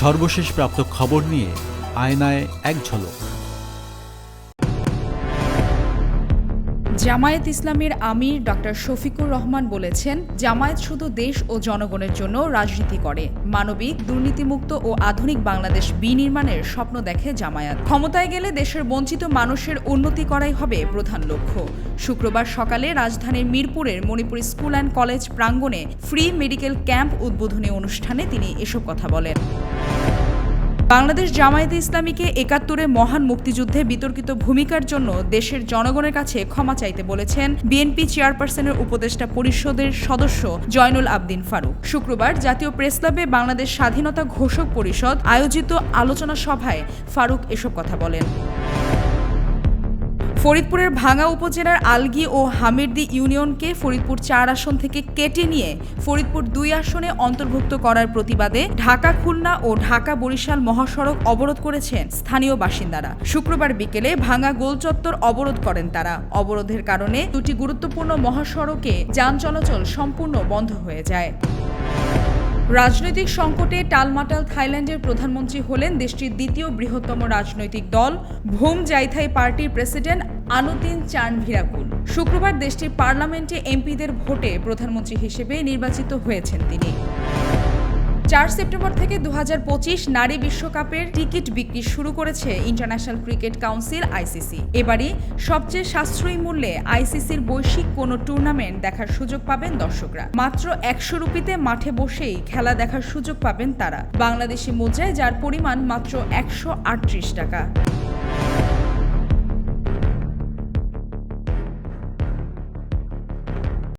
সর্বশেষ প্রাপ্ত খবর নিয়ে আয়নায় এক ঝলক। জামায়াত ইসলামের আমির ডক্টর শফিকুর রহমান বলেছেন, জামায়াত শুধু দেশ ও জনগণের জন্য রাজনীতি করে। মানবিক, দুর্নীতিমুক্ত ও আধুনিক বাংলাদেশ বিনির্মাণের স্বপ্ন দেখে জামায়াত। ক্ষমতায় গেলে দেশের বঞ্চিত মানুষের উন্নতি করাই হবে প্রধান লক্ষ্য। শুক্রবার সকালে রাজধানীর মিরপুরের মণিপুর স্কুল অ্যান্ড কলেজ প্রাঙ্গণে ফ্রি মেডিকেল ক্যাম্প উদ্বোধনী অনুষ্ঠানে তিনি এসব কথা বলেন। বাংলাদেশ জামায়াতে ইসলামীকে একাত্তরে মহান মুক্তিযুদ্ধে বিতর্কিত ভূমিকার জন্য দেশের জনগণের কাছে ক্ষমা চাইতে বলেছেন বিএনপি চেয়ারপারসনের উপদেষ্টা পরিষদের সদস্য জয়নুল আবদিন ফারুক। শুক্রবার জাতীয় প্রেসক্লাবে বাংলাদেশ স্বাধীনতা ঘোষক পরিষদ আয়োজিত আলোচনা সভায় ফারুক এসব কথা বলেন। ফরিদপুরের ভাঙ্গা উপজেলার আলগি ও হামিরদি ইউনিয়নকে ফরিদপুর চার আসন থেকে কেটে নিয়ে ফরিদপুর দুই আসনে অন্তর্ভুক্ত করার প্রতিবাদে ঢাকা খুলনা ও ঢাকা বরিশাল মহাসড়ক অবরোধ করেছেন স্থানীয় বাসিন্দারা। শুক্রবার বিকেলে ভাঙ্গা গোলচত্বর অবরোধ করেন তারা। অবরোধের কারণে দুটি গুরুত্বপূর্ণ মহাসড়কে যান চলাচল সম্পূর্ণ বন্ধ হয়ে যায়। রাজনৈতিক সংকটে টালমাটাল থাইল্যান্ডের প্রধানমন্ত্রী হলেন দেশটির দ্বিতীয় বৃহত্তম রাজনৈতিক দল। ভোম জাইথাই পার্টির প্রেসিডেন্ট আনুতিন চান ভিরাকুল শুক্রবার দেশটির পার্লামেন্টে এমপিদের ভোটে প্রধানমন্ত্রী হিসেবে নির্বাচিত হয়েছেন তিনি। চার সেপ্টেম্বর থেকে দু হাজার পঁচিশ নারী বিশ্বকাপের টিকিট বিক্রি শুরু করেছে ইন্টারন্যাশনাল ক্রিকেট কাউন্সিল আইসিসি এবারই সবচেয়ে সাশ্রয়ী মূল্যে আইসিসির বৈশ্বিক কোনো টুর্নামেন্ট দেখার সুযোগ পাবেন দর্শকরা। মাত্র একশো রুপিতে মাঠে বসেই খেলা দেখার সুযোগ পাবেন তারা। বাংলাদেশি মুদ্রায় যার পরিমাণ মাত্র একশো আটত্রিশ টাকা।